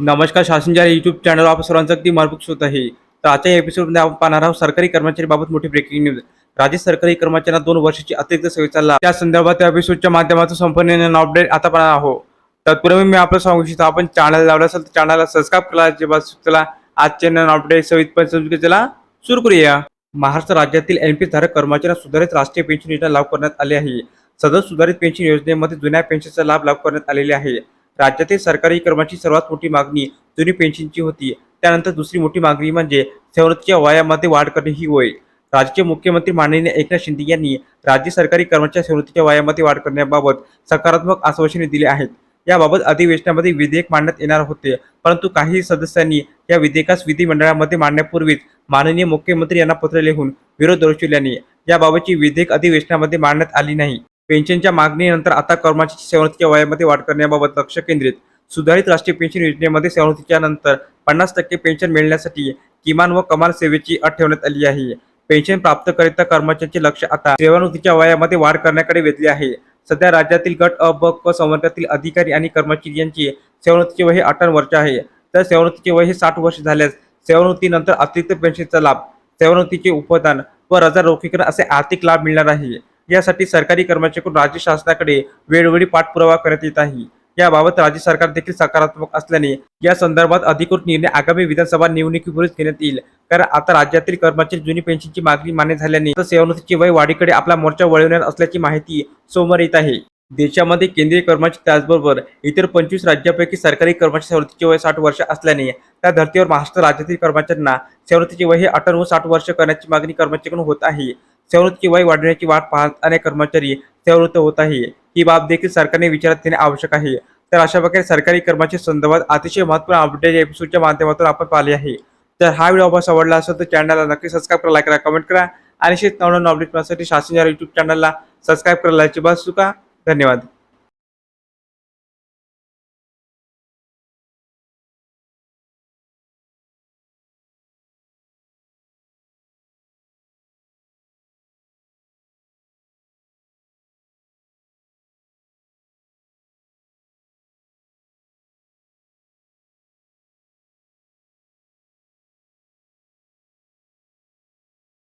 नमस्कार शासनच्या YouTube channel आपण सर्वांचं अगदी मनपूर्वक होत आहे. तर आजच्या एपिसोडमध्ये आपण पाहणार आहोत सरकारी कर्मचारीबाबत मोठी ब्रेकिंग न्यूज राज्य सरकारी कर्मचाऱ्यांना दोन वर्षाची अतिरिक्त सेवेचा लाभ. त्या संदर्भात त्या एपिसोडच्या माध्यमातून संपूर्ण अपडेट आता पाहणार आहोत. तत्पूर्वी मी आपलं सांगू इच्छितो आपण चॅनल लावला असेल तर चॅनलला सबस्क्राईब करा. जेव्हा चला आजचे नवीन अपडेट सवितपणे समजून चला सुरू करूया. महाराष्ट्र राज्यातील एनपी धारक कर्मचाऱ्यांना सुधारित राष्ट्रीय पेन्शन योजना लागू करण्यात आली आहे. सदर सुधारित पेन्शन योजनेमध्ये जुन्या पेन्शनचा लाभ लागू करण्यात आलेले आहे. राज्यातील सरकारी कर्मचारी सर्वात मोठी मागणी जुनी पेन्शनची होती. त्यानंतर दुसरी मोठी मागणी म्हणजे सेवृत्तीच्या वयामध्ये वाढ करणे ही होय. राज्याचे मुख्यमंत्री माननीय एकनाथ शिंदे यांनी राज्य सरकारी कर्मचारी सेवृत्तीच्या वयामध्ये वाढ करण्याबाबत सकारात्मक आश्वासने दिली आहेत. याबाबत अधिवेशनामध्ये विधेयक मांडण्यात येणार होते परंतु काही सदस्यांनी या विधेयकास विधिमंडळामध्ये मांडण्यापूर्वीच माननीय मुख्यमंत्री यांना पत्र लिहून विरोध दर्शविल्याने याबाबतची विधेयक अधिवेशनामध्ये मांडण्यात आली नाही. पेन्शनच्या मागणीनंतर आता कर्मचारी सेवृत्तीच्या वयामध्ये वाढ करण्याबाबत लक्ष केंद्रित. सुधारित राष्ट्रीय पेन्शन योजनेमध्ये सेवृत्तीच्या नंतर पन्नास टक्के पेन्शन मिळण्यासाठी किमान व कमाल सेवेची अट ठेवण्यात आली आहे. पेन्शन प्राप्त करीता कर्मचाऱ्यांचे लक्ष आता सेवानिवृत्तीच्या वयामध्ये वाढ करण्याकडे वेधले आहे. सध्या राज्यातील गट अ ब क संवर्गातील अधिकारी आणि कर्मचारी यांची सेवानिवृत्तीचे वय हे अठरा वर्ष आहे. तर सेवानिवृत्तीचे वय हे साठ वर्ष झाल्यास सेवानिवृत्तीनंतर अतिरिक्त पेन्शनचा लाभ सेवानिवृत्तीचे उपदान व रजा रोखीकरण असे आर्थिक लाभ मिळणार आहे. यासाठी सरकारी कर्मचाऱ्यांकडून राज्य शासनाकडे वेळोवेळी पाठपुरावा करण्यात येत आहे. याबाबत राज्य सरकार देखील सकारात्मक असल्याने या संदर्भात अधिकृत निर्णय आगामी विधानसभा निवडणुकीपूर्वीच घेण्यात येईल. कारण आता राज्यातील कर्मचारी जुनी पेन्शनची मागणी मान्य झाल्याने तर सेवानिवृत्तीची वय वाढीकडे आपला मोर्चा वळवणार असल्याची माहिती समोर येत आहे. देशामध्ये केंद्रीय कर्मचारी त्याचबरोबर इतर पंचवीस राज्यापैकी सरकारी कर्मचारी सवलतीचे वय साठ वर्ष असल्याने त्या धर्तीवर महाराष्ट्र राज्यातील कर्मचाऱ्यांना सेवृत्तीचे वय हे अठरा व साठ वर्ष करण्याची मागणी कर्मचाऱ्यांकडून होत आहे. सेवृत्तीची वय वाढवण्याची वाट पाहत अनेक कर्मचारी सेवृत्त होत आहे ही बाब देखील सरकारने विचारात घेणे आवश्यक आहे. तर अशा प्रकारे सरकारी कर्मचारी संदर्भात अतिशय महत्त्वपूर्ण अपडेट एपिसोडच्या माध्यमातून आपण पाहिले आहे. तर हा व्हिडिओ आपण आवडला असेल तर चॅनलला नक्की सबस्क्राईब करा लाईक करा कमेंट करा. आणि शेत नवनवीन अपडेट पाहण्यासाठी शासन या युट्यूब चॅनलला सबस्क्राईब करायला अजिबात चुका धन्यवाद.